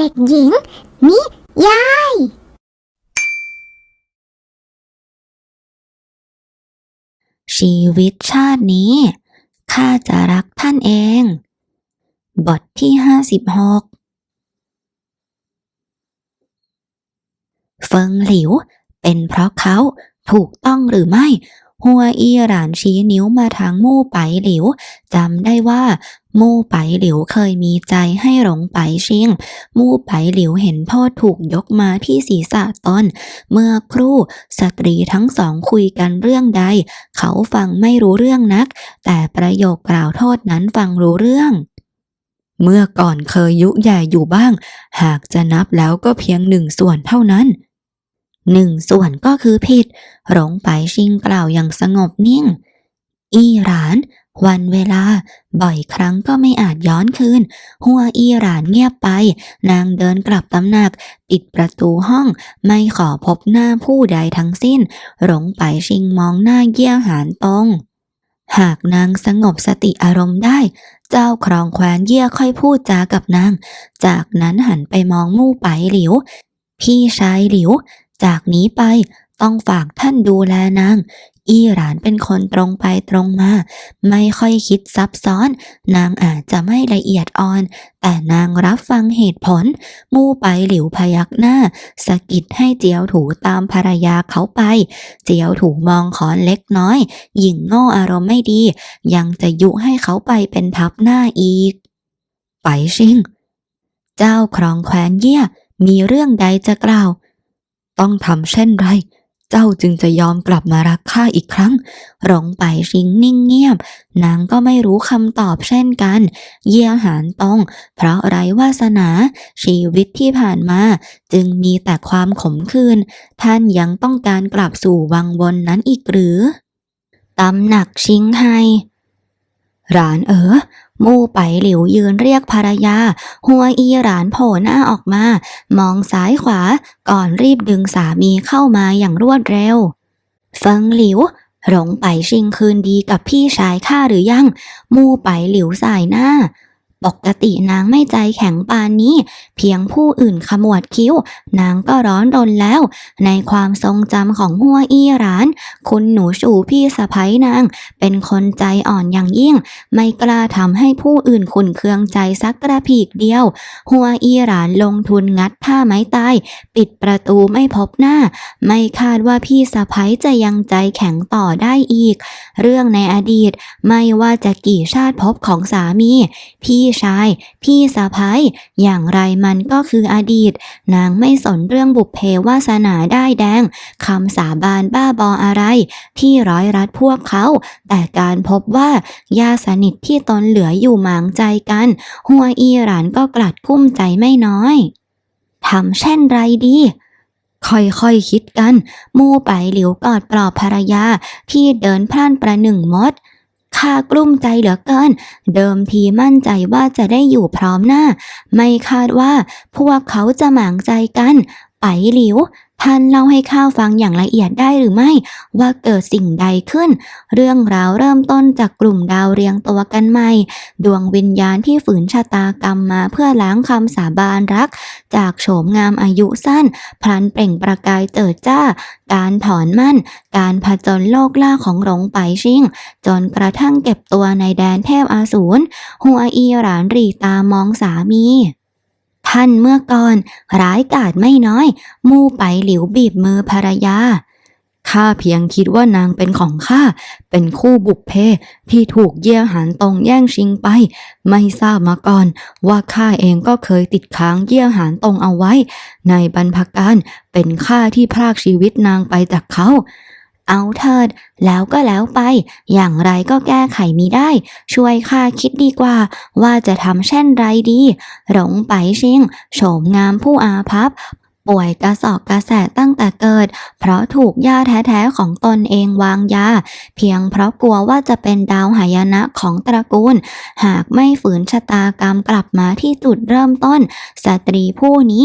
เด็กหญิง นิยาย ชีวิตชาตินี้ ข้าจะรักท่านเอง บทที่ห้าสิบหกเฟิงหลิว เป็นเพราะเขาถูกต้องหรือไม่ หัวอีหรานชี้นิ้วมาทางมู่ไปหลิวจำได้ว่า มู่ไปหลิวเคยมีใจให้หลงไปชิง มู่ไปหลิวเห็นโทษถูกยกมาที่ศีรษะตนเมื่อครู่สตรีทั้งสองคุยกันเรื่องใด เขาฟังไม่รู้เรื่องนัก แต่ประโยคกล่าวโทษนั้นฟังรู้เรื่องเมื่อก่อนเคยยุแย่อยู่บ้าง หากจะนับแล้วก็เพียงหนึ่งส่วนเท่านั้น หนึ่งส่วนก็คือผิด หลงไปชิงกล่าวอย่างสงบนิ่ง อีหราน วันเวลา บ่อยครั้งก็ไม่อาจย้อนคืน หัวอีหรานเงียบไป นางเดินกลับตำหนัก ปิดประตูห้อง ไม่ขอพบหน้าผู้ใดทั้งสิ้น หลงไปชิงมองหน้าเยี่ยหานตรงหากนางสงบสติอารมณ์ได้ เจ้าครองแคว้นเยี่ยค่อยพูดจากับนาง จากนั้นหันไปมองมู่ไปหลิว พี่ชายหลิว จากนี้ไปต้องฝากท่านดูแลนาง อีหรานเป็นคนตรงไปตรงมา ไม่ค่อยคิดซับซ้อน นางอาจจะไม่ละเอียดอ่อน แต่นางรับฟังเหตุผล มู่ไปหลิวพยักหน้าสะกิดให้เจียวถูตามภรรยาเขาไป เจียวถูมองขอนเล็กน้อย หญิงโง่อารมณ์ไม่ดี ยังจะยุให้เขาไปเป็นทับหน้าอีก ไปชิง เจ้าครองแคว้นเยี่ยมีเรื่องใดจะกล่าว ต้องทำเช่นไร เจ้าจึงจะยอมกลับมารักข้าอีกครั้ง หลงไปชิงนิ่งเงียบ นางก็ไม่รู้คำตอบเช่นกัน เยี่ยหานตรงเพราะไรวาสนา ชีวิตที่ผ่านมา จึงมีแต่ความขมขื่นท่านยังต้องการกลับสู่วังวนนั้นอีกหรือตำหนักชิงไฮ ร้านเออ มู่ไปหลิวยืนเรียกภรรยา หัวอีหรานโผล่หน้าออกมา มองซ้ายขวา ก่อนรีบดึงสามีเข้ามาอย่างรวดเร็ว เฟิงหลิวหลงไปชิงคืนดีกับพี่ชายข้าหรือยัง มู่ไปหลิวสายหน้า ปกตินางไม่ใจแข็งปานนี้ เพียงผู้อื่นขมวดคิ้ว นางก็ร้อนรนแล้ว ในความทรงจำของหัวอี้หราน คุณหนูชูพี่สะพ้ยนาง เป็นคนใจอ่อนอย่างยิ่ง ไม่กล้าทำให้ผู้อื่นขุนเคืองใจสักกระพีกเดียว หัวอีหรานลงทุนงัดผ้าไม้ตาย ปิดประตูไม่พบหน้า ไม่คาดว่าพี่สะพ้ยจะยังใจแข็งต่อได้อีก เรื่องในอดีตไม่ว่าจะกี่ชาติภพของสามี พี่ชาย พี่สะพ้ายอย่างไรมันก็คืออดีต นางไม่สนเรื่องบุพเพวาสนาได้แดงคำสาบานบ้าบออะไร ที่ร้อยรัดพวกเขา แต่การพบว่าญาสนิทที่ตนเหลืออยู่หมางใจกัน หัวอีหรานก็กลัดกุ้มใจไม่น้อยทำเช่นไรดีค่อยๆคคิดกัน มู่ไปหลิวกอดปลอบภรรยาที่เดินพล่านประหนึ่งมด ข้ากลุ้มใจเหลือเกิน เดิมทีมั่นใจว่าจะได้อยู่พร้อมหน้า ไม่คาดว่าพวกเขาจะหมางใจกัน ไปหลิว ท่านเล่าให้ข้าฟังอย่างละเอียดได้หรือไม่ ว่าเกิดสิ่งใดขึ้น เรื่องราวเริ่มต้นจากกลุ่มดาวเรียงตัวกันใหม่ ดวงวิญญาณที่ฝืนชะตากรรมมาเพื่อล้างคำสาบานรัก จากโฉมงามอายุสั้น พลันเปล่งประกายเจิดจ้า การถอนมั่น การผจญโลกล่าของหลงไปชิง จนกระทั่งเก็บตัวในแดนเทพอาสูรหัวอีหรานรีตามองสามี ท่านเมื่อก่อนร้ายกาจไม่น้อย มู่ไปหลิวบีบมือภรรยาข้าเพียงคิดว่านางเป็นของข้า เป็นคู่บุพเพที่ถูกเยี่ยหานตรงแย่งชิงไป ไม่ทราบมาก่อน ว่าข้าเองก็เคยติดค้างเยี่ยหานตรงเอาไว้ ในบรรพการเป็นข้าที่พรากชีวิตนางไปจากเขา เอาเถิด แล้วก็แล้วไป อย่างไรก็แก้ไขมิได้ ช่วยข้าคิดดีกว่า ว่าจะทำเช่นไรดี หลงไปชิง โฉมงามผู้อาภัพป่วยกระสอบกระแสตั้งแต่เกิด เพราะถูกย่าแท้ๆของตนเองวางยา เพียงเพราะกลัวว่าจะเป็นดาวหายนะของตระกูล หากไม่ฝืนชะตากรรมกลับมาที่จุดเริ่มต้น สตรีผู้นี้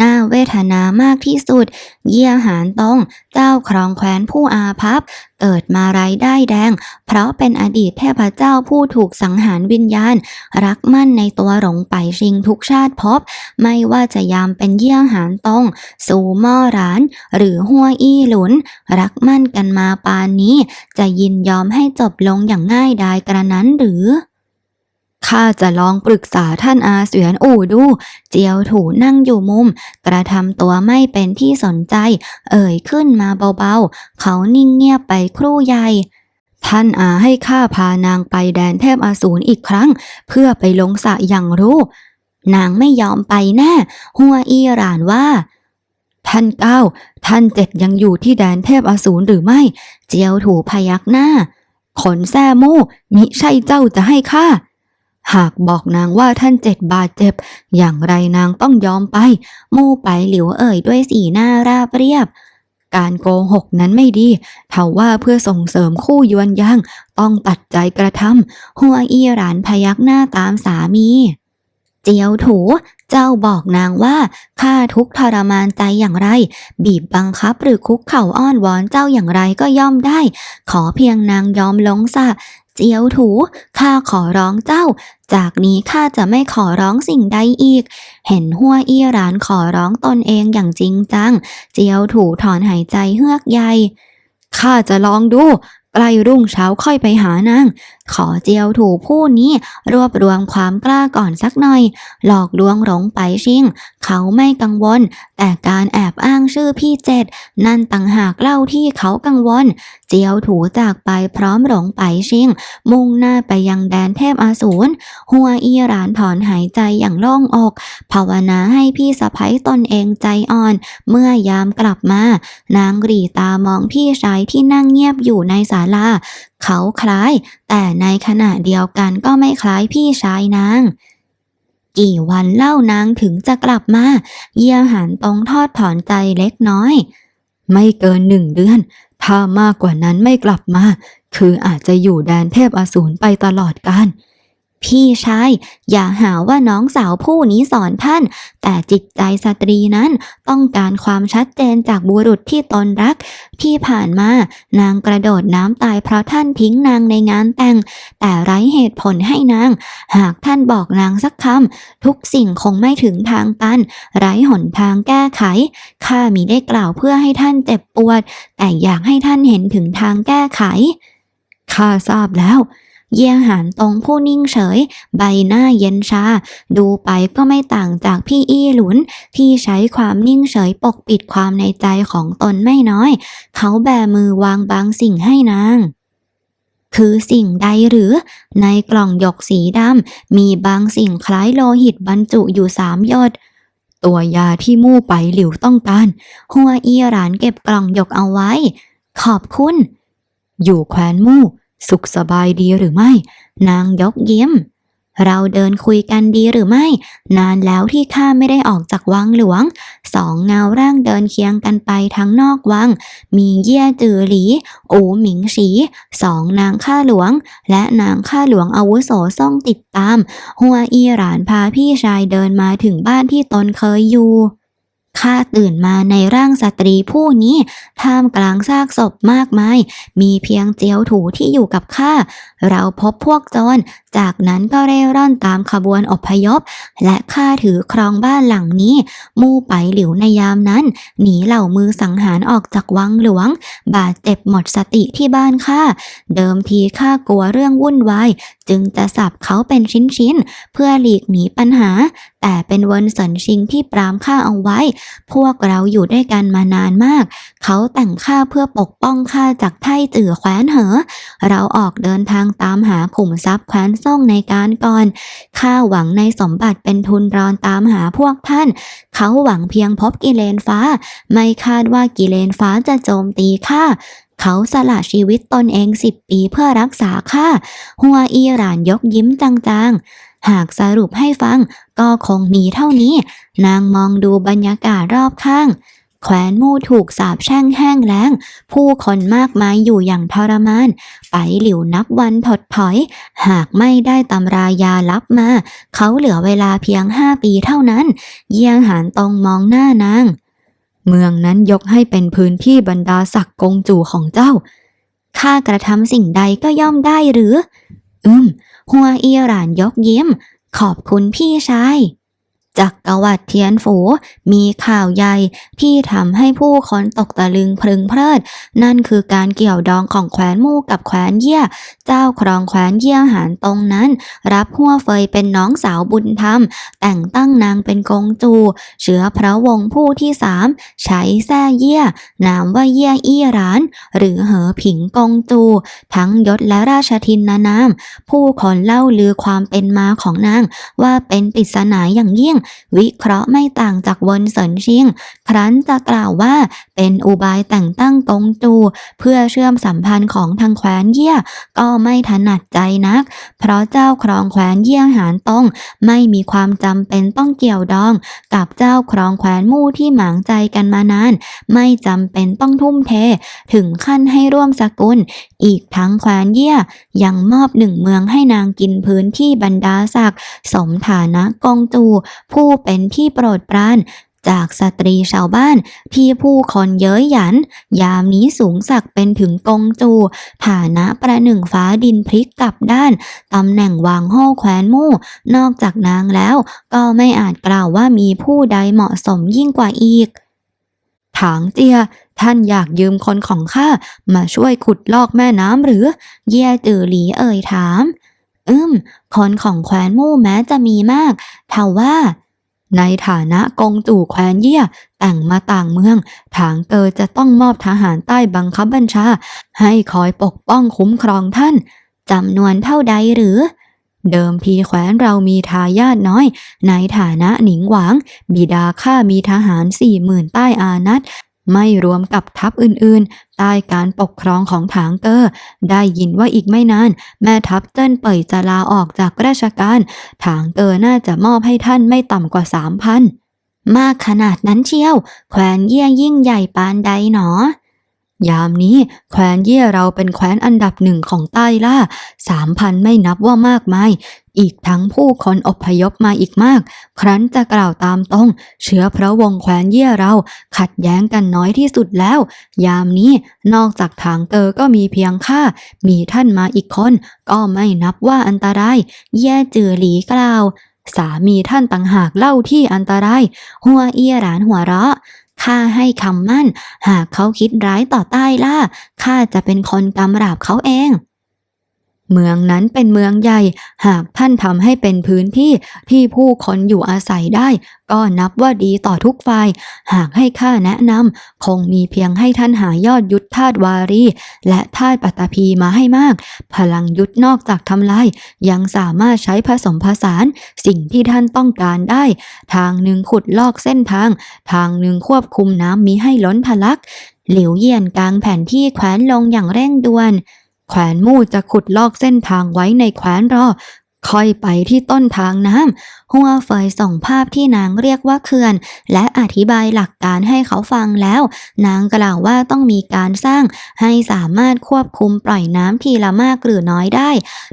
น่าเวทนามากที่สุด เยี่ยหานตรง เจ้าครองแคว้นผู้อาภัพ เกิดมาไร้ได้แดง เพราะเป็นอดีตเทพเจ้าผู้ถูกสังหารวิญญาณ รักมั่นในตัวหลงไปชิงทุกชาติภพไม่ว่าจะยามเป็นเยี่ยงหานตงสู่ม่อหราน หรือหัวอี้หลุน รักมั่นกันมาปานนี้ จะยินยอมให้จบลงอย่างง่ายดายกระนั้นหรือ ข้าจะลองปรึกษาท่านอาเสวียนอู่ดู เจียวถูนั่งอยู่มุม กระทำตัวไม่เป็นที่สนใจ เอ่ยขึ้นมาเบาๆ เขานิ่งเงียบไปครู่ใหญ่ท่านอาให้ข้าพานางไปแดนเทพอสูรอีกครั้ง เพื่อไปลงสระอย่างรู้ นางไม่ยอมไปแน่หัวอีรานว่า ท่านเก้า ท่านเจ็ดยังอยู่ที่แดนเทพอสูรหรือไม่ เจียวถูพยักหน้า ขนแซ่มู่มิใช่เจ้าจะให้ข้า หากบอกนางว่าท่านเจ็ดบาดเจ็บ อย่างไรนางต้องยอมไป มู่ไปหลิวเอ่ยด้วยสีหน้าราบเรียบ การโกหกนั้นไม่ดีเท่าว่าเพื่อส่งเสริมคู่ยวนยังต้องตัดใจกระทำหัวอีหรานพยักหน้าตามสามี เจียวถูเจ้าบอกนางว่าข้าทุกทรมานใจอย่างไร บีบบังคับหรือคุกเข่าอ้อนวอนเจ้าอย่างไรก็ย่อมได้ ขอเพียงนางยอมลงสะ เจียวถูข้าขอร้องเจ้า จากนี้ข้าจะไม่ขอร้องสิ่งใดอีก เห็นหัวอี้หรานขอร้องตนเองอย่างจริงจัง เจียวถูถอนหายใจเฮือกใหญ่ข้าจะลองดูใกล้รุ่งเช้าค่อยไปหานาง ขอเจียวถูผู้นี้รวบรวมความกล้าก่อนสักหน่อย หลอกลวงหลงไปชิง เขาไม่กังวล แต่การแอบอ้างชื่อพี่เจ็ด นั่นต่างหากเล่าที่เขากังวล เจียวถูจากไปพร้อมหลงไปชิง มุ่งหน้าไปยังแดนเทพอาสูรหัวอีหรานถอนหายใจอย่างโล่งอก ภาวนาให้พี่สะพ้ยตนเองใจอ่อน เมื่อยามกลับมา นางรีตามองพี่ชายที่นั่งเงียบอยู่ในศาลา เขาคล้าย แต่ในขณะเดียวกันก็ไม่คล้ายพี่ชายนาง กี่วันเล่านางถึงจะกลับมา เยี่ยหันตรงทอดถอนใจเล็กน้อย ไม่เกินหนึ่งเดือน ถ้ามากกว่านั้นไม่กลับมา คืออาจจะอยู่แดนเทพอสูรไปตลอดกาล พี่ชาย อย่าหาว่าน้องสาวผู้นี้สอนท่าน แต่จิตใจสตรีนั้นต้องการความชัดเจนจากบุรุษที่ตนรัก ที่ผ่านมา นางกระโดดน้ำตายเพราะท่านทิ้งนางในงานแต่ง แต่ไร้เหตุผลให้นาง หากท่านบอกนางสักคำทุกสิ่งคงไม่ถึงทางตัน ไร้หนทางแก้ไข ข้ามิได้กล่าวเพื่อให้ท่านเจ็บปวด แต่อยากให้ท่านเห็นถึงทางแก้ไข ข้าทราบแล้ว เยี่ยงหานตรงผู้นิ่งเฉย ใบหน้าเย็นชา ดูไปก็ไม่ต่างจากพี่อี้หลุน ที่ใช้ความนิ่งเฉยปกปิดความในใจของตนไม่น้อย เขาแบมือวางบางสิ่งให้นางคือสิ่งใดหรือ ในกล่องหยกสีดำ มีบางสิ่งคล้ายโลหิตบรรจุอยู่สามหยด ตัวยาที่มู่ไปหลิวต้องการ หัวอีหรานเก็บกล่องหยกเอาไว้ ขอบคุณ อยู่แคว้นมู่ สุขสบายดีหรือไม่ นางยกยิ้ม เราเดินคุยกันดีหรือไม่ นานแล้วที่ข้าไม่ได้ออกจากวังหลวง สองเงาร่างเดินเคียงกันไปทั้งนอกวัง มีเยี่ยจือหลี อูหมิงฉีสองนางข้าหลวง และนางข้าหลวงอาวุโสซ่องติดตาม หัวอีหรานพาพี่ชายเดินมาถึงบ้านที่ตนเคยอยู่ ข้าตื่นมาในร่างสตรีผู้นี้ท่ามกลางซากศพมากมาย มีเพียงเจียวถูที่อยู่กับข้า เราพบพวกโจร จากนั้นก็เร่ร่อนตามขบวนอพยพ และข้าถือครองบ้านหลังนี้ มู่ไปหลิวในยามนั้น หนีเหล่ามือสังหารออกจากวังหลวง บาดเจ็บหมดสติที่บ้านข้า เดิมทีข้ากลัวเรื่องวุ่นวาย จึงจะสับเขาเป็นชิ้นๆ เพื่อหลีกหนีปัญหา แต่เป็นเวนสินชิงที่ปรามข้าเอาไว้ พวกเราอยู่ด้วยกันมานานมาก เขาแต่งข้าเพื่อปกป้องข้าจากไท่จื่อแคว้นเหอ เราออกเดินทางตามหาขุมทรัพย์แคว้นซ่งในการก่อนข้าหวังในสมบัติเป็นทุนรอนตามหาพวกท่าน เขาหวังเพียงพบกิเลนฟ้า ไม่คาดว่ากิเลนฟ้าจะโจมตีข้าเขาสละชีวิตตนเองสิบปีเพื่อรักษาข้า หัวอีหรานยกยิ้มจางๆ หากสรุปให้ฟังก็คงมีเท่านี้ นางมองดูบรรยากาศรอบข้าง แขวนมู่ถูกสาบแช่งแห้งแล้ง ผู้คนมากมายอยู่อย่างทรมาน ไปหลิวนับวันถดถอย หากไม่ได้ตำรายาลับมา เขาเหลือเวลาเพียงห้าปีเท่านั้น เยี่ยงหานตรงมองหน้านาง เมืองนั้นยกให้เป็นพื้นที่บรรดาศักดิ์กงจู่ของเจ้าข้ากระทำสิ่งใดก็ย่อมได้หรือ อืม หัวเอีหรานยกยิ้ม ขอบคุณพี่ชาย จักรวรรดิเทียนฝู มีข่าวใหญ่ที่ทำให้ผู้คนตกตะลึงพรึงเพลิด นั่นคือการเกี่ยวดองของแคว้นมู่กับแคว้นเยี่ย เจ้าครองแคว้นเยี่ยหานตรงนั้น รับหัวเฟยเป็นน้องสาวบุญธรรม แต่งตั้งนางเป็นกงจู เชื้อพระวงศ์ผู้ที่สามใช้แซ่เยี่ย นามว่าเยี่ยอี้หราน หรือเหอผิงกงจู ทั้งยศและราชทินนานาม ผู้คนเล่าลือความเป็นมาของนางว่าเป็นปริศนาอย่างยิ่งวิเคราะห์ไม่ต่างจากวนเสินชิง ครั้นจะกล่าวว่าเป็นอุบายแต่งตั้งกงจู เพื่อเชื่อมสัมพันธ์ของทางแคว้นเยี่ยก็ไม่ถนัดใจนัก เพราะเจ้าครองแคว้นเยี่ยหานตงไม่มีความจำเป็นต้องเกี่ยวดอง กับเจ้าครองแคว้นมู่ที่หมางใจกันมานาน ไม่จำเป็นต้องทุ่มเท ถึงขั้นให้ร่วมสกุล อีกทั้งแคว้นเยี่ยยังมอบหนึ่งเมืองให้นางกินพื้นที่บรรดาศักดิ์สมฐานะกองจูผู้เป็นที่โปรดปรานจากสตรีชาวบ้านที่ผู้คนเย้ยหยัน ยามนี้สูงสักเป็นถึงกงจูฐานะประหนึ่งฟ้าดินพลิกกลับด้าน ตำแหน่งวางโห่แคว้นมู่ นอกจากนางแล้ว ก็ไม่อาจกล่าวว่ามีผู้ใดเหมาะสมยิ่งกว่าอีก ถางเจีย ท่านอยากยืมคนของข้า มาช่วยขุดลอกแม่น้ำหรือ เย่จือหลีเอ่ยถาม อืม คนของแคว้นมู่แม้จะมีมากเท่าว่า ในฐานะกงจู่แคว้นเยี่ยแต่งมาต่างเมือง ถางเกอจะต้องมอบทหารใต้บังคับบัญชา ให้คอยปกป้องคุ้มครองท่านจำนวนเท่าใดหรือ เดิมพีแคว้นเรามีทายาทน้อย ในฐานะหนิงหวาง บิดาข้ามีทหารสี่หมื่นใต้อานัต ไม่รวมกับทัพอื่นๆ ใต้การปกครองของถางเกอร์ ได้ยินว่าอีกไม่นาน แม่ทัพเจิ้นเป่ยจะลาออกจากราชการ ถางเกอร์น่าจะมอบให้ท่านไม่ต่ำกว่าสามพันมากขนาดนั้นเชียว แควนเยี่ยยิ่งใหญ่ปานใดหนอ ยามนี้แคว้นเยี่ยเราเป็นแคว้นอันดับหนึ่งของใต้ล่าสามพันไม่นับว่ามากมาย อีกทั้งผู้คนอพยพมาอีกมาก ครั้นจะกล่าวตามตรง เชื้อพระวงศ์แคว้นเยี่ยเราขัดแย้งกันน้อยที่สุดแล้ว ยามนี้นอกจากถางเตอก็มีเพียงข้า มีท่านมาอีกคน ก็ไม่นับว่าอันตราย แย่จือหลีกล่าว สามีท่านต่างหากเล่าที่อันตราย หัวเอียหรานหัวเราะ ข้าให้คำมั่น หากเขาคิดร้ายต่อใต้ล่าข้าจะเป็นคนกำราบเขาเอง เมืองนั้นเป็นเมืองใหญ่ หากท่านทำให้เป็นพื้นที่ที่ผู้คนอยู่อาศัยได้ ก็นับว่าดีต่อทุกฝ่าย หากให้ข้าแนะนำคงมีเพียงให้ท่านหายอดยุทธธาตุวารี และธาตุปัตตภีมาให้มาก พลังยุทธนอกจากทำลายยังสามารถใช้ผสมผสาน สิ่งที่ท่านต้องการได้ ทางหนึ่งขุดลอกเส้นทาง ทางหนึ่งควบคุมน้ำมีให้ล้นทะลักหลิวเยียนกลางแผนที่แขวนลงอย่างเร่งด่วน แขวนมู่จะขุดลอกเส้นทางไว้ในแขวนรอ ค่อยไปที่ต้นทางน้ำหัวเฟยส่งภาพที่นางเรียกว่าเขื่อน และอธิบายหลักการให้เขาฟังแล้ว นางกล่าวว่าต้องมีการสร้างให้สามารถควบคุมปล่อยน้ำทีละมากหรือน้อยได้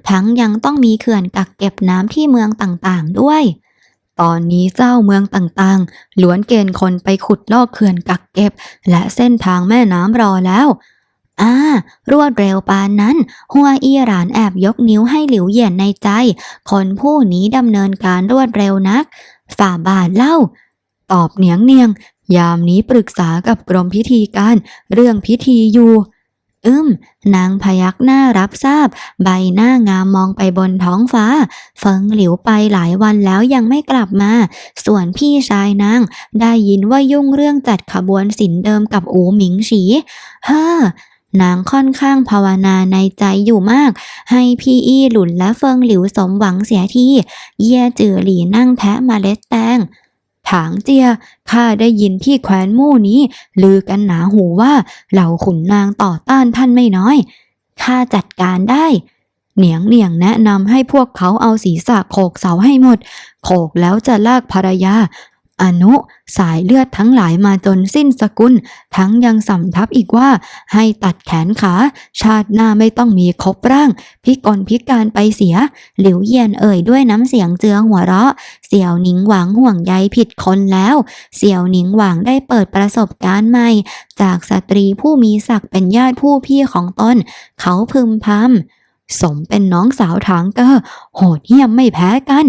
ทั้งยังต้องมีเขื่อนกักเก็บน้ำที่เมืองต่างๆด้วยตอนนี้เจ้าเมืองต่างๆล้วนเกณฑ์คนไปขุดลอกเขื่อนกักเก็บ และเส้นทางแม่น้ำรอแล้ว อ่ารวดเร็วปานนั้น หัวอีหรานแอบยกนิ้วให้หลิวเหยียนในใจ คนผู้นี้ดำเนินการรวดเร็วนัก ฝ่าบาทเล่า ตอบเนียงเนียง ยามนี้ปรึกษากับกรมพิธีการ เรื่องพิธีอยู่อึมนางพยักหน้ารับทราบ ใบหน้างามมองไปบนท้องฟ้า เฟิงหลิวไปหลายวันแล้วยังไม่กลับมา ส่วนพี่ชายนาง ได้ยินว่ายุ่งเรื่องจัดขบวนสินเดิมกับอูหมิงฉีเฮ้อ นางค่อนข้างภาวนาในใจอยู่มาก ให้พี่อี้หลุนและเฟิงหลิวสมหวังเสียทีเย่จือหลีนั่งแทะมาเล็ดแตงถางเจีย ข้าได้ยินที่แคว้นมู่นี้ ลือกันหนาหูว่าเหล่าขุนนางต่อต้านท่านไม่น้อย ข้าจัดการได้ เหนียงเหนียงแนะนำให้พวกเขาเอาศีรษะโขกเสาให้หมด โขกแล้วจะลากภรรยา อนุสายเลือดทั้งหลายมาจนสิ้นสกุล ทั้งยังสำทับอีกว่า ให้ตัดแขนขา ชาติหน้าไม่ต้องมีครบร่าง พิกลพิการไปเสีย หลิวเยียนเอ่ยด้วยน้ำเสียงเจือหัวเราะ เสี่ยวหนิงหวังห่วงใยผิดคนแล้ว เสี่ยวหนิงหวังได้เปิดประสบการณ์ใหม่ จากสตรีผู้มีศักดิ์เป็นญาติผู้พี่ของตน เขาพึมพำสมเป็นน้องสาวถางเกอโหดเหี้ยมไม่แพ้กัน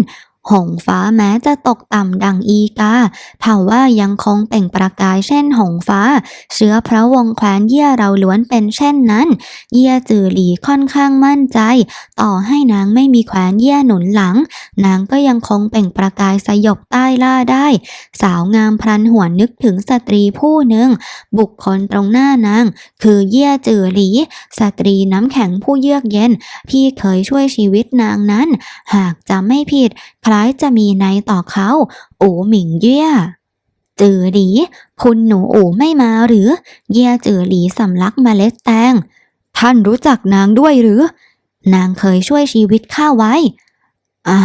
หงฟ้าแม้จะตกต่ำดังอีกาถ้าว่ายังคงเปล่งประกายเช่นหงฟ้า เชื้อพระวงแคว้นเยี่ยเราล้วนเป็นเช่นนั้น เยี่ยจือหลีค่อนข้างมั่นใจ ต่อให้นางไม่มีแคว้นเยี่ยหนุนหลัง นางก็ยังคงเปล่งประกายสยบใต้ล่าได้ สาวงามพลันหวนนึกถึงสตรีผู้หนึ่ง บุคคลตรงหน้านาง คือเยี่ยจือหลี สตรีน้ำแข็งผู้เยือกเย็น ที่เคยช่วยชีวิตนางนั้น หากจะไม่ผิดคล้ายจะมีในต่อเขาอูหมิงเย่ยจือหลี คุณหนูอูไม่มาหรือ เย่ยจือหลีสำลักมเมล็ดแตง ท่านรู้จักนางด้วยหรือ นางเคยช่วยชีวิตข้าไว้ อ่า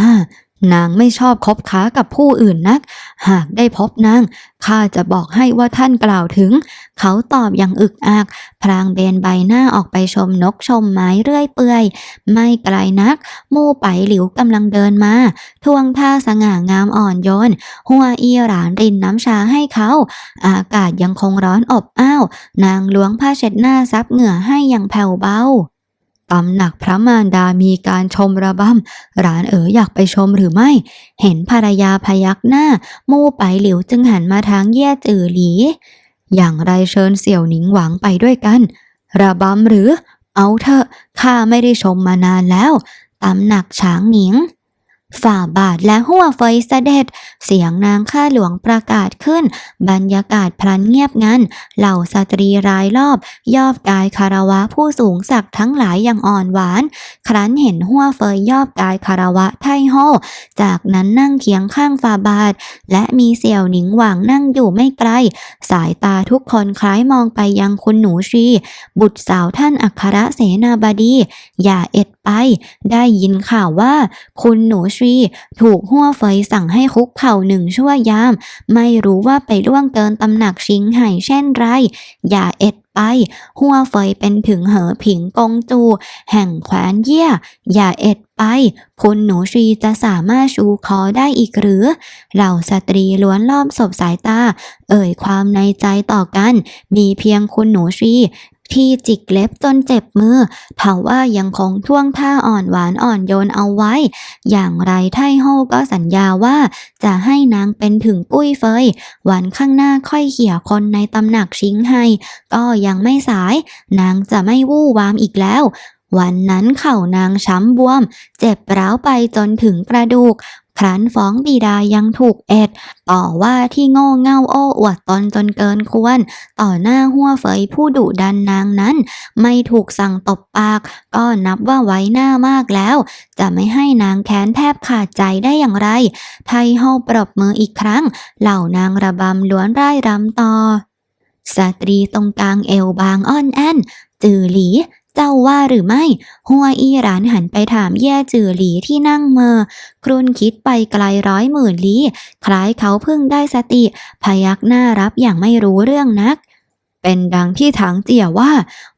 นางไม่ชอบคบค้ากับผู้อื่นนัก หากได้พบนาง ข้าจะบอกให้ว่าท่านกล่าวถึง เขาตอบอย่างอึกอักพลางเบนใบหน้าออกไปชมนกชมไม้เรื่อยเปื่อย ไม่ไกลนัก มู่ไปหลิวกำลังเดินมา ทวงท่าสง่างามอ่อนโยน หัวอีหรานรินน้ำชาให้เขา อากาศยังคงร้อนอบอ้าว นางล้วงผ้าเช็ดหน้าซับเหงื่อให้อย่างแผ่วเบา ตำหนักพระมารดามีการชมระบำร้านเอ๋ออยากไปชมหรือไม่ เห็นภรรยาพยักหน้า มู่ไปหลิวจึงหันมาทางเย่จือหลี อย่างไรเชิญเสี่ยวหนิงหวังไปด้วยกัน ระบำหรือ เอาเถอะข้าไม่ได้ชมมานานแล้ว ตำหนักช้างหนิง ฝ่าบาทและหัวเฟยเสด็จ เสียงนางข้าหลวงประกาศขึ้น บรรยากาศพลันเงียบงัน เหล่าสตรีรายรอบ ยอบกายคารวะผู้สูงศักดิ์ทั้งหลายอย่างอ่อนหวาน ครั้นเห็นหัวเฟยยอบกายคารวะไทโฮจากนั้นนั่งเคียงข้างฝ่าบาท และมีเสี่ยวหนิงหวังนั่งอยู่ไม่ไกล สายตาทุกคนคล้ายมองไปยังคุณหนูชีบุตรสาวท่านอัครเสนาบดี อย่าเอ็ดไป ได้ยินข่าวว่า คุณหนูชถูกหัวเฟยสั่งให้คุกเข่าหนึ่งชั่วยาม ไม่รู้ว่าไปล่วงเกินตำหนักชิงไห่เช่นไร อย่าเอ็ดไป หัวเฟยเป็นถึงเหอผิงกงจู แห่งแคว้นเยี่ย อย่าเอ็ดไป คุณหนูชีจะสามารถชูคอได้อีกหรือ เหล่าสตรีล้วนล้อมศพสายตา เอ่ยความในใจต่อกัน มีเพียงคุณหนูชี ที่จิกเล็บจนเจ็บมือเผาว่ายังคงท่วงท่าอ่อนหวานอ่อนโยนเอาไว้ อย่างไรไทโฮก็สัญญาว่าจะให้นางเป็นถึงปุ้ยเฟย วันข้างหน้าค่อยเขี่ยคนในตำหนักชิงไฮก็ยังไม่สาย นางจะไม่วู่วามอีกแล้ววันนั้นเข่านางช้ำบวม เจ็บร้าวไปจนถึงกระดูก ครั้นฟ้องบิดายังถูกเอ็ด ต่อว่าที่โง่เง่าโอ้อวดตนจนเกินควร ต่อหน้าหัวเฟยผู้ดุดันนางนั้น ไม่ถูกสั่งตบปาก ก็นับว่าไว้หน้ามากแล้ว จะไม่ให้นางแค้นแทบขาดใจได้อย่างไร ไทโฮปรบมืออีกครั้ง เหล่านางระบำล้วนร่ายรำต่อสตรีตรงกลางเอวบางอ้อนแอนจือหลี เจ้าว่าหรือไม่ หัวอีหรานหันไปถามแย่จือหลีที่นั่งเมอ ครุนคิดไปไกลร้อยหมื่นลี้คล้ายเขาเพิ่งได้สติ พยักหน้ารับอย่างไม่รู้เรื่องนักเป็นดังที่ถางเจียว่า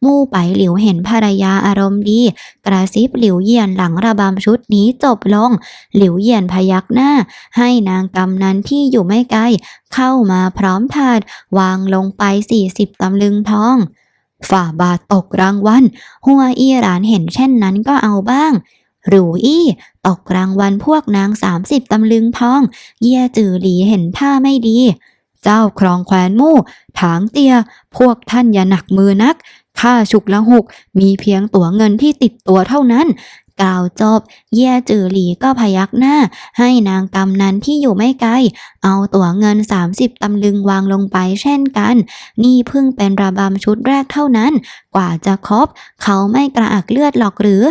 มู่ไปหลิวเห็นภรรยาอารมณ์ดี กระซิบหลิวเยียนหลังระบำชุดนี้จบลง หลิวเยียนพยักหน้า ให้นางกำนันที่อยู่ไม่ไกล เข้ามาพร้อมถาด วางลงไปสี่สิบตำลึงทอง ฝ่าบาทตกรางวัลหัวอี้หลานเห็นเช่นนั้นก็เอาบ้าง หรูอี้ตกรางวัลพวกนางสามสิบตำลึงทอง เย่จือหลีเห็นท่าไม่ดี เจ้าครองแควนมู่ ถางเตีย พวกท่านอย่าหนักมือนักข้าฉุกละหุกมีเพียงตั๋วเงินที่ติดตัวเท่านั้น กล่าวจบ เย่จือหลีก็พยักหน้า ให้นางกำนันที่อยู่ไม่ไกล เอาตั๋วเงิน 30 ตำลึงวางลงไปเช่นกัน นี่เพิ่งเป็นระบำชุดแรกเท่านั้นกว่าจะคบ เขาไม่กระอักเลือดหรอกหรือ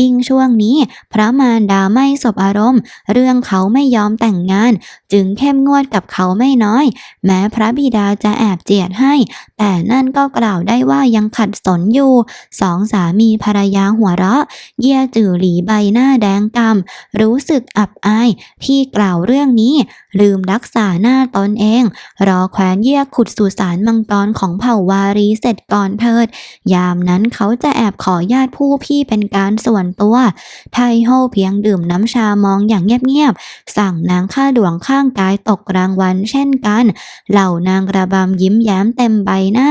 ยิ่งช่วงนี้ พระมารดาไม่สบอารมณ์ เรื่องเขาไม่ยอมแต่งงาน จึงเข้มงวดกับเขาไม่น้อย แม้พระบิดาจะแอบเจียดให้ แต่นั่นก็กล่าวได้ว่ายังขัดสนอยู่สองสามีภรรยาหัวเราะ เยี่ยจือหลีใบหน้าแดงกำรู้สึกอับอายที่กล่าวเรื่องนี้ ลืมรักษาหน้าตนเอง รอแคว้นเยี่ยขุดสุสานมังกรของเผ่าวารีเสร็จก่อนเถิดยามนั้นเขาจะแอบขอญาติผู้พี่เป็นการส่วนตัว ไทโฮเพียงดื่มน้ำชามองอย่างเงียบๆ สั่งนางข้าหลวงข้างกายตกรางวัลเช่นกัน เหล่านางระบำยิ้มแย้มเต็มใบหน้า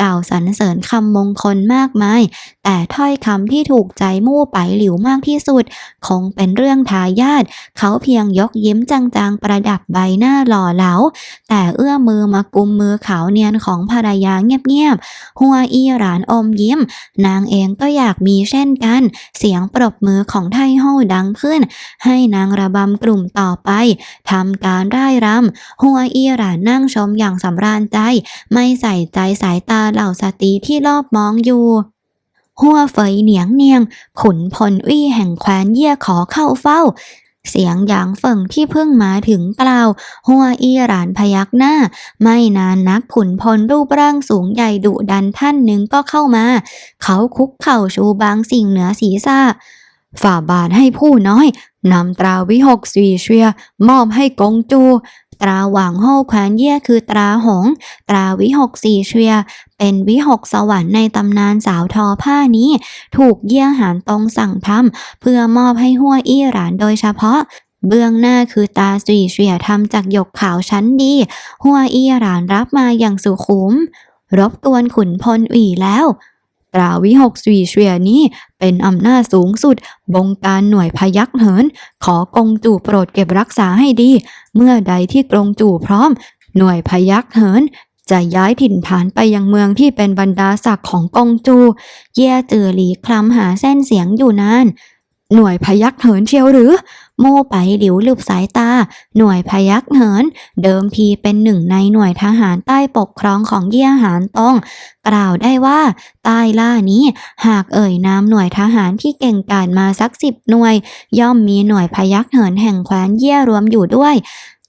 กล่าวสรรเสริญคำมงคลมากมาย แต่ถ้อยคำที่ถูกใจมู่ไปหลิวมากที่สุด คงเป็นเรื่องทายาทเขาเพียงยกยิ้มจางๆประดับใบหน้าหล่อเหลา แต่เอื้อมมือมากุมมือขาวเนียนของภรรยาเงียบๆ หัวอีหรานอมยิ้ม นางเองก็อยากมีเช่นกัน เสียงปรบมือของไทโฮดังขึ้น ให้นางระบำกลุ่มต่อไปทำการร่ายรำหัวอีหรานั่งชมอย่างสำราญใจ ไม่ใส่ใจสายตาเหล่าสตรีที่รอบมองอยู่หัวเฟยเหนียงเนียง ขุนพลอี้แห่งแคว้นเยี่ยขอเข้าเฝ้า เสียงหยางเฟิงที่เพิ่งมาถึงกล่าว หัวอีหรานพยักหน้า ไม่นานนักขุนพลรูปร่างสูงใหญ่ดุดันท่านหนึ่งก็เข้ามา เขาคุกเข่าชูบางสิ่งเหนือศีรษะ ฝ่าบาทให้ผู้น้อยนำตราวิหกสีเชียมอบให้กงจู ตราหว่างโฮแคว้นเย่คือตราหง ตราวิหกสีเชีย เป็นวิหกสวรรค์ในตำนานสาวทอผ้านี้ ถูกเยี่ยหานตรงสั่งทำเพื่อมอบให้หัวอี้หรานโดยเฉพาะเบื้องหน้าคือตาสีเชียทำจากหยกขาวชั้นดี หัวอี้หรานรับมาอย่างสุขุม รบกวนขุนพลอีแล้ว ราวิหกสวีเชียนี้เป็นอำนาจสูงสุด บงการหน่วยพยักเหิน ขอกงจู่โปรดเก็บรักษาให้ดี เมื่อใดที่กรงจู่พร้อม หน่วยพยักเหินจะย้ายถิ่นฐานไปยังเมืองที่เป็นบรรดาศักดิ์ของกงจู เย่เจือหลีคลำหาเส้นเสียงอยู่นาน หน่วยพยักเหินเชียวหรือ โม่ไปหลิวหลืบสายตา หน่วยพยักเหิน เดิมทีเป็นหนึ่งในหน่วยทหารใต้ปกครองของเยี่ยหานตงกล่าวได้ว่าใต้ล่านี้ หากเอ่ยนามหน่วยทหารที่เก่งกาจมาสักสิบหน่วย ย่อมมีหน่วยพยักเหินแห่งแคว้นเยี่ยรวมอยู่ด้วย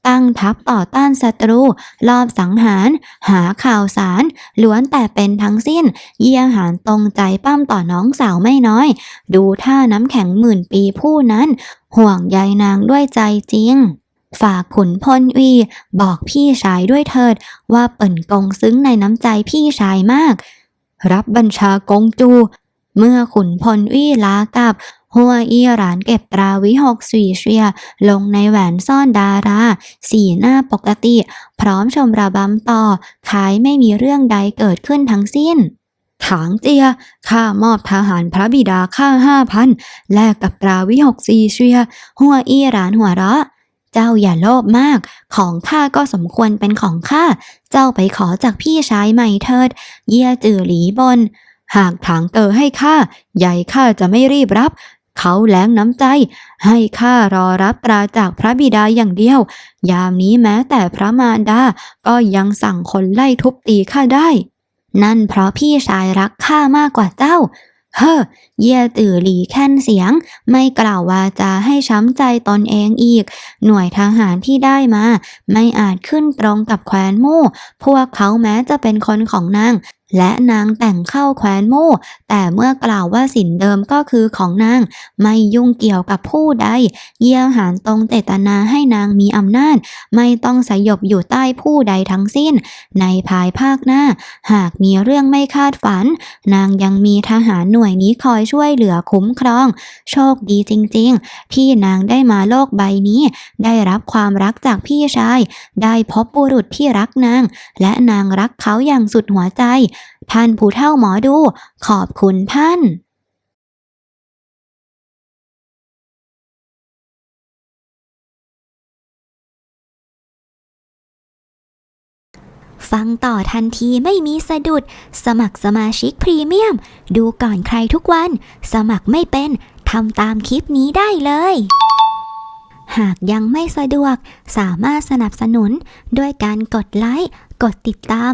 ตั้งทัพต่อต้านศัตรูลอบสังหาร หาข่าวสาร ล้วนแต่เป็นทั้งสิ้น เยี่ยหานตรงใจปั้มต่อน้องสาวไม่น้อย ดูท่าน้ำแข็งหมื่นปีผู้นั้น ห่วงใยนางด้วยใจจริงฝากขุนพลวี บอกพี่ชายด้วยเถิด ว่าเปิ่นกงซึ้งในน้ำใจพี่ชายมาก รับบัญชากงจู เมื่อขุนพลวี่ลากลับ หัวอีหรานเก็บตราวิหกสีเชีย ลงในแหวนซ่อนดารา สีหน้าปกติ พร้อมชมระบำต่อขายไม่มีเรื่องใดเกิดขึ้นทั้งสิ้นถางเจีย ข้ามอบทหารพระบิดาข้าห้าพันแลกกับตราวิหกสีเชีย หัวอีหรานหัวเราะเจ้าอย่าโลภมาก ของข้าก็สมควรเป็นของข้า เจ้าไปขอจากพี่ชายใหม่เถิด เยี่ยจือหลีบน หากถางเตอให้ข้า ใหญ่ข้าจะไม่รีบรับ เขาแหลงน้ำใจ ให้ข้ารอรับตราจากพระบิดาอย่างเดียว ยามนี้แม้แต่พระมารดา ก็ยังสั่งคนไล่ทุบตีข้าได้ นั่นเพราะพี่ชายรักข้ามากกว่าเจ้า เฮ้อ เย่ตื่อหลีแค่นเสียง ไม่กล่าววาจาให้ช้ำใจตนเองอีก หน่วยทหารที่ได้มา ไม่อาจขึ้นตรงกับแคว้นมู่ พวกเขาแม้จะเป็นคนของนาง และนางแต่งเข้าแคว้นมู่แต่เมื่อกล่าวว่าสินเดิมก็คือของนาง ไม่ยุ่งเกี่ยวกับผู้ใด เยี่ยหานตรงเจตนาให้นางมีอำนาจ ไม่ต้องสยบอยู่ใต้ผู้ใดทั้งสิ้น ในภายภาคหน้า หากมีเรื่องไม่คาดฝัน นางยังมีทหารหน่วยนี้คอยช่วยเหลือคุ้มครอง โชคดีจริงๆ ที่นางได้มาโลกใบนี้ ได้รับความรักจากพี่ชาย ได้พบบุรุษที่รักนาง และนางรักเขาอย่างสุดหัวใจท่านผู้เฒ่าหมอดู ขอบคุณท่านฟังต่อทันทีไม่มีสะดุด สมัครสมาชิกพรีเมียม ดูก่อนใครทุกวัน สมัครไม่เป็นทำตามคลิปนี้ได้เลย หากยังไม่สะดวก สามารถสนับสนุน ด้วยการกดไลค์ กดติดตาม